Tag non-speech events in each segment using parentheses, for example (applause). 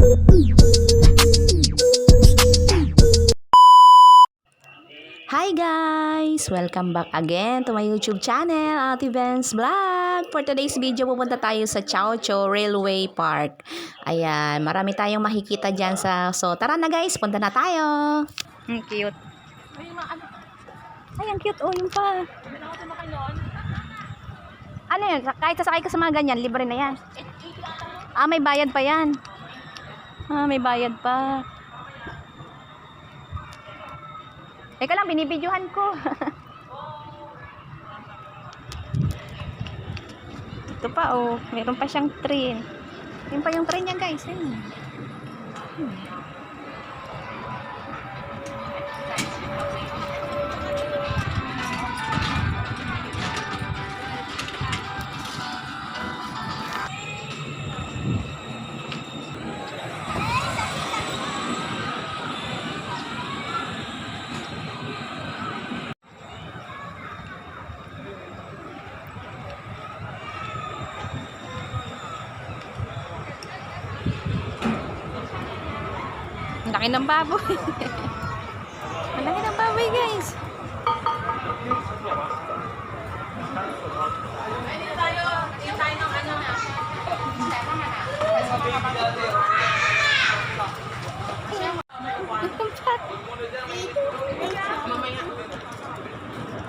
Hi guys! Welcome back again to my YouTube channel, Ate Ben's Vlog. For today's video, pupunta tayo sa Chao Chou Railway Park. Ayan, marami tayong makikita dyan sa... So, tara na guys, punta na tayo. Ang cute. Ay, ang cute. Oh, yung pa. Ano yun? Kahit sasakay ka sa mga ganyan, libre na yan. Ah, may bayad pa yan. Ah, may bayad pa. Teka lang, binibidyohan ko. (laughs) Ito pa, oh. Meron pa siyang train. Yun pa yung train niya, guys. Ayun. Hmm. laki ng baboy (laughs) ang laki ng baboy guys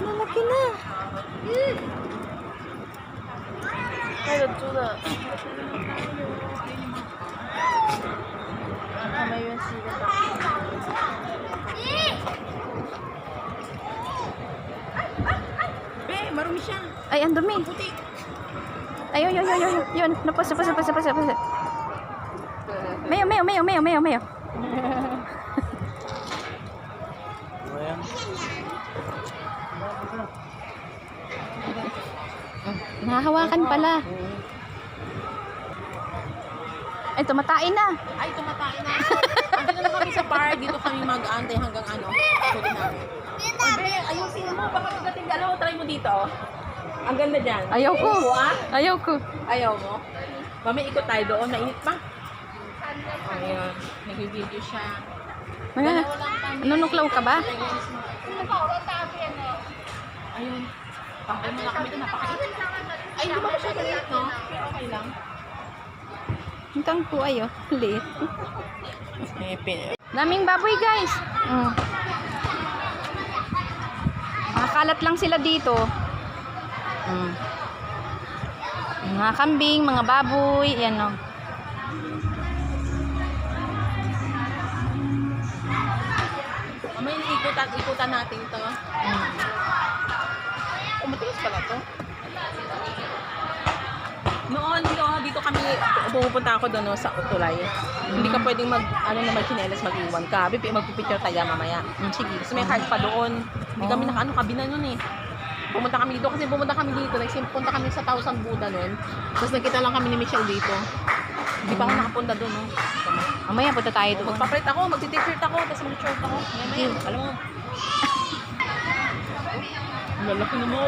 Malaki na. Mm. I don't do that. Mamay yung sikat ako. Be, marumi siya. Ay, ang dumi. Puti. Ay, yun, yun, yun, yun. Napos, napos, napos, napos, napos. Mayo, mayo, mayo, mayo, mayo, mayo. Nahawakan pala. Ay, tumatain na. Ay, tumatain na. Andito na kami sa park. Dito kami mag-aantay hanggang ano. Huli namin. Abe, ayusin mo. Baka pagdating dalawa, try mo dito. Ang ganda dyan. Ayaw ko. Oo, ah. Ayaw ko. Ayaw mo? Mami, ikot tayo doon. Mainit pa. Ayun. Nag-video siya. Mga, nanuklaw ka ba? Ayun. Pakay mo na kami. Napakainit. Ay, hindi ba siya galit, no? Okay lang. Ang tangko ayo. (laughs) Eh, pin- Daming baboy, guys. Mm. Nakakalat lang sila dito. Mm. Mga kambing, mga baboy, yan o. Mamaya ikutan, ikutan natin ito. Mm. Oh, matigas pala to. Noon, kami, pupunta ako doon no, sa Utulay. Hindi ka pwedeng mag, ano na, magchinelas, mag-iwan ka. Bipi, magpipicture tayo mamaya. Mm, sige. Kasi may card pa doon. Hindi kami Oh. naka, ano, kabina nun eh. Pumunta kami dito kasi pumunta kami dito. Nagsimpunta kami sa Thousand Buddha noon. Tapos nakita lang kami ni Michelle dito. Hindi pa ako nakapunta doon, no? Mamaya punta tayo doon. Magpapalit ako, magti-t-shirt ako, tapos mag-short ako. Maya, maya. Alam mo. Ang lalaki na mo.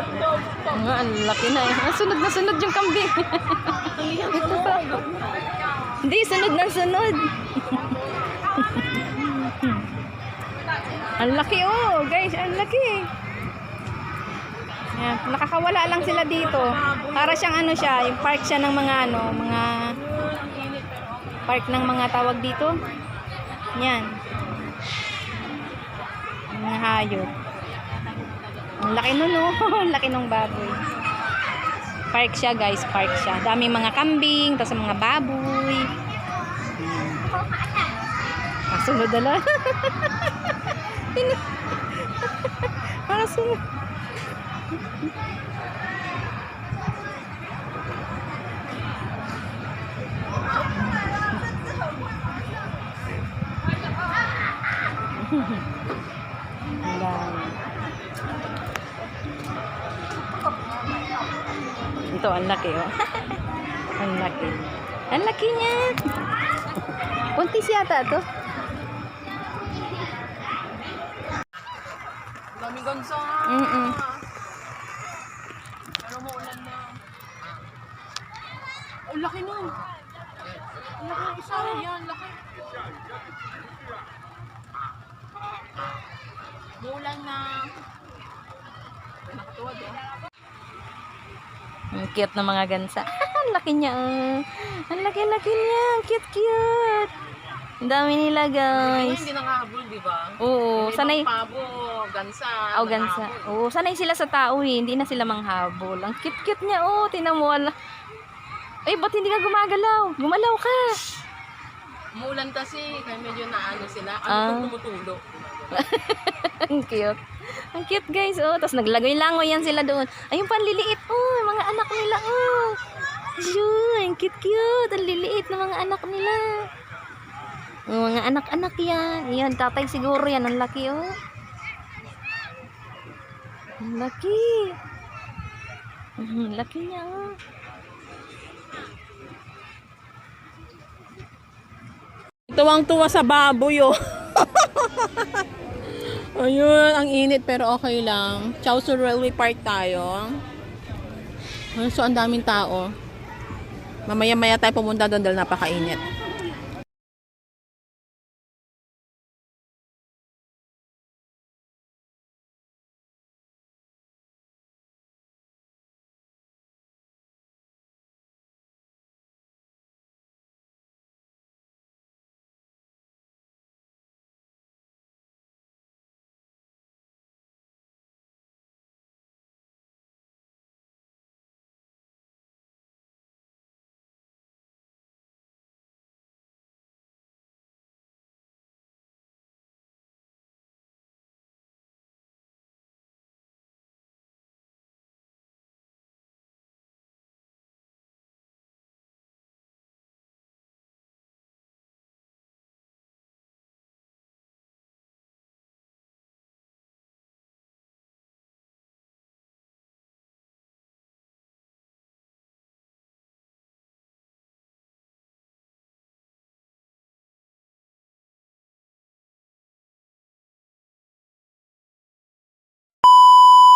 Nga, ang laki na eh. Ah, sunod na sunod yung kambing. Ito pa. Hindi, sunod na sunod. ang laki oh, guys, ang laki. Yan, nakakawala lang sila dito. Para siyang ano siya, yung park siya ng mga ano, mga park ng mga tawag dito. Yan. Mga hayop. Ang laki nun oh, (laughs) ang laki ng baboy. Park siya guys, park siya. Daming mga kambing, tapos mga baboy. Kasunod na lang. (laughs) Kasunod. (laughs) Ang. Ito, ang laki, oh. ang laki. Ang laki niya. Puntis yata to. Dami gonso. Mm-mm. Ano mo ulan na. Ang laki nun. Laki ng isa. Ayan, laki. Mulan na. Nakatuwad eh. Cute ng mga gansa. (laughs) Ang laki niya. Oh. Ang laki-laki niya. Ang Cute-cute. Ang dami nila, guys. hindi nangahabol, di ba? Oo, sanay. Pabo, gansa. Oh, gansa. Oo, sanay sila sa tao eh. Hindi na sila manghabol. Ang cute-cute niya. Oh, tinan mo. Wala. Ay, ba't hindi ka gumagalaw? Gumalaw ka. (laughs) Mulan kasi, kaya medyo naano sila. Ano Ah. kung tumutulo? (laughs) Ang cute. Ang cute guys, oh. Tapos naglagay-langoy yan sila doon. Ay, yung panliliit, oh. Mga anak nila, oh. Ayun, ang cute-cute. Ang liliit ng mga anak nila. Oh, mga anak-anak yan. Yan, tatay siguro yan. Ang laki, oh. Ang laki. Ang laki niya, oh. Tuwang-tuwa sa baboy, oh. (laughs) Ayun, ang init pero okay lang. Chaosu Railway Park tayo. Ayun, So, ang daming tao. Mamaya-maya tayo pumunta doon dahil napakainit.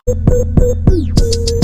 C'est.